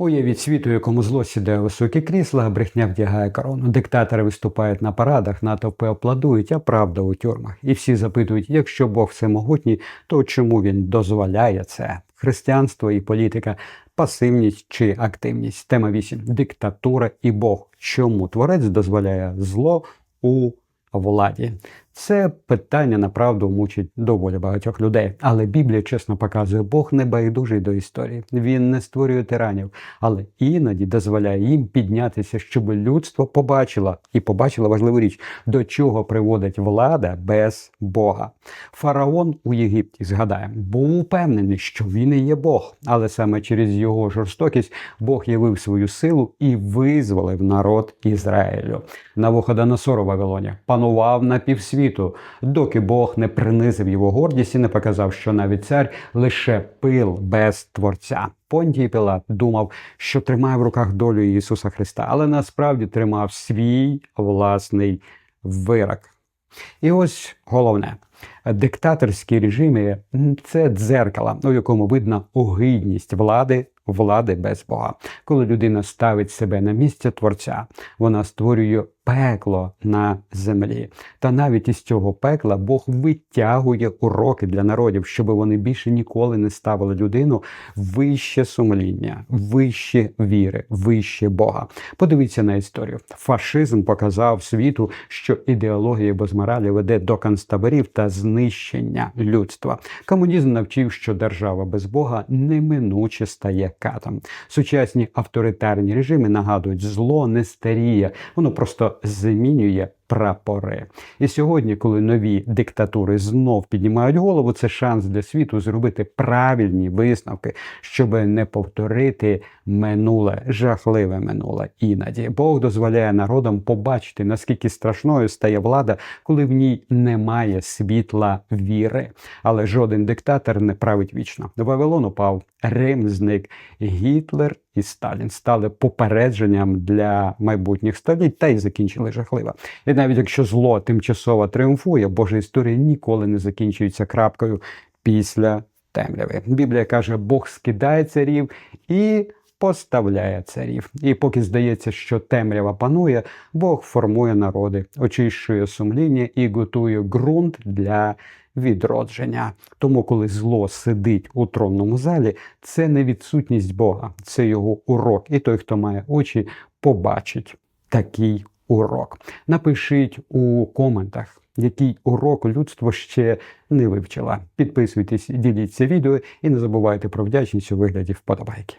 Уявіть світу, якому зло сідає високі крісла, брехня вдягає корону. Диктатори виступають на парадах, натовпи аплодують, а правда у тюрмах. І всі запитують, якщо Бог всемогутній, то чому він дозволяє це? Християнство і політика, пасивність чи активність. Тема 8. Диктатура і Бог. Чому творець дозволяє зло у владі? Це питання направду мучить доволі багатьох людей. Але Біблія чесно показує, Бог не байдужий до історії. Він не створює тиранів, але іноді дозволяє їм піднятися, щоб людство побачило і побачило важливу річ, до чого приводить влада без Бога. Фараон у Єгипті згадаємо, був упевнений, що він і є Бог, але саме через його жорстокість Бог явив свою силу і визволив народ Ізраїлю. Навуходоносор у Вавилоні панував на півсвіту, доки Бог не принизив його гордість і не показав, що навіть цар лише пил без творця. Понтій Пілат думав, що тримає в руках долю Ісуса Христа, але насправді тримав свій власний вирок. І ось головне. Диктаторські режими це дзеркало, у якому видно огидність влади, влади без Бога. Коли людина ставить себе на місце творця, вона створює пекло на землі. Та навіть із цього пекла Бог витягує уроки для народів, щоб вони більше ніколи не ставили людину вище сумління, вище віри, вище Бога. Подивіться на історію. Фашизм показав світу, що ідеологія без моралі веде до концтаборів та знищення людства. Комунізм навчив, що держава без Бога неминуче стає катом. Сучасні авторитарні режими нагадують, зло не старіє, воно просто змінює прапори. І сьогодні, коли нові диктатури знов піднімають голову, це шанс для світу зробити правильні висновки, щоб не повторити минуле, жахливе минуле. Іноді Бог дозволяє народам побачити, наскільки страшною стає влада, коли в ній немає світла віри. Але жоден диктатор не править вічно. Вавилон упав, Рим зник, Гітлер і Сталін стали попередженням для майбутніх століть та й закінчили жахливо. І навіть якщо зло тимчасово тріумфує, Божа історія ніколи не закінчується крапкою після темряви. Біблія каже, Бог скидає царів і поставляє царів. І поки здається, що темрява панує, Бог формує народи, очищує сумління і готує ґрунт для відродження. Тому, коли зло сидить у тронному залі, це не відсутність Бога, це його урок. І той, хто має очі, побачить такий урок. Напишіть у коментах. Який урок людство ще не вивчила. Підписуйтесь, діліться відео і не забувайте про вдячність у вигляді вподобайки.